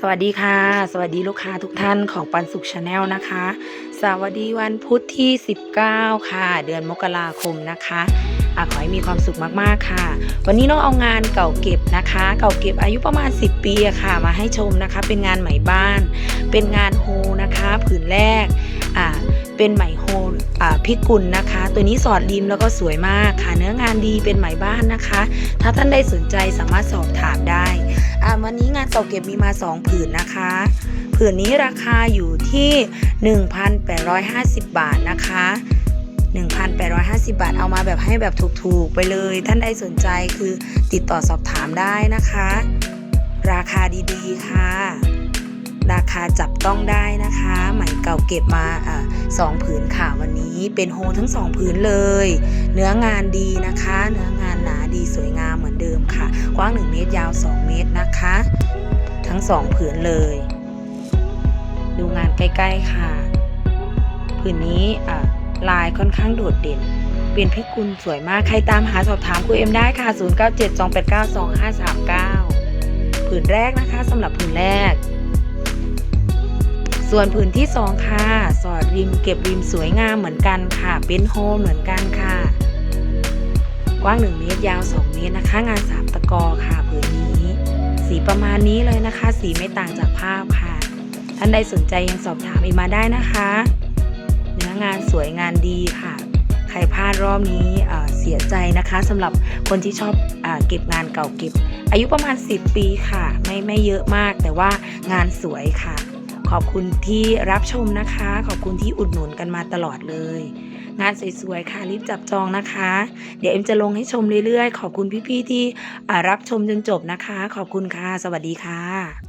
สวัสดีค่ะ สวัสดีลูกค้าทุกท่านของปันสุขชาแนลนะคะ สวัสดีวันพุธที่ 19 ค่ะ เดือนมกราคมนะคะอะขอให้มีความสุขมากๆค่ะ วันนี้น้องเอางานเก่าเก็บนะคะ เก่าเก็บอายุประมาณ 10 ปีค่ะ มาให้ชมนะคะ เป็นงานไหมบ้าน เป็นงานโฮนะคะผืนแรกอ่าเป็นไหมโฮพิกุลนะคะ ตัวนี้สอดริมแล้วก็สวยมากค่ะ เนื้องานดีเป็นไหมบ้านนะคะ ถ้าท่านได้สนใจสามารถสอบถามได้ อ่าวันนี้งานเก่าเก็บมีมา 2 ผืนนะคะ ผืนนี้ราคาอยู่ที่ 1,850 บาทนะคะ 1,850 บาทเอามาแบบให้แบบถูกๆ ไปเลย ท่านใดสนใจคือติดต่อสอบถามได้นะคะ ราคาดีๆค่ะ ราคาจับต้องได้นะคะ ไหมเก่าเก็บมาอ่า สองผืนค่ะวันนี้เป็นโฮทั้งสองผืนเลย เนื้องานดีนะคะ เนื้องานหนาดีสวยงามเหมือนเดิมค่ะ กว้าง 1 เมตรยาว 2 เมตรนะคะ ทั้งสองผืนเลย ดูงานใกล้ ๆ ค่ะ ผืนนี้ลายค่อนข้างโดดเด่นเป็นพิกุลสวยมาก ใครตามหาสอบถามคุยเอ็มได้ค่ะ 0972892539 ผืนแรกนะคะสำหรับผืนแรก ส่วนผืนที่สองค่ะ สอดริมเก็บริมสวยงามเหมือนกันค่ะ เป็นโฮมเหมือนกันค่ะ กว้าง 1 เมตรยาว 2 เมตรนะคะ งาน 3 ตะกอค่ะผืนนี้ สีประมาณนี้เลยนะคะ สีไม่ต่างจากภาพค่ะ ท่านใดสนใจยังสอบถามอีกมาได้นะคะ เนื้องานสวยงานดีค่ะ ใครพลาดรอบนี้เสียใจนะคะสำหรับคนที่ชอบอเก็บงานเก่าเก็บ อายุประมาณ 10 ปีค่ะ ไม่ไม่เยอะมากแต่ว่างานสวยค่ะ ขอบคุณที่รับชมนะคะ ขอบคุณที่อุดหนุนกันมาตลอดเลย งานสวยๆค่ะรีบจับจองนะคะ เดี๋ยวเอ็มจะลงให้ชมเรื่อยๆ ขอบคุณพี่ๆที่รับชมจนจบนะคะ ขอบคุณค่ะ สวัสดีค่ะ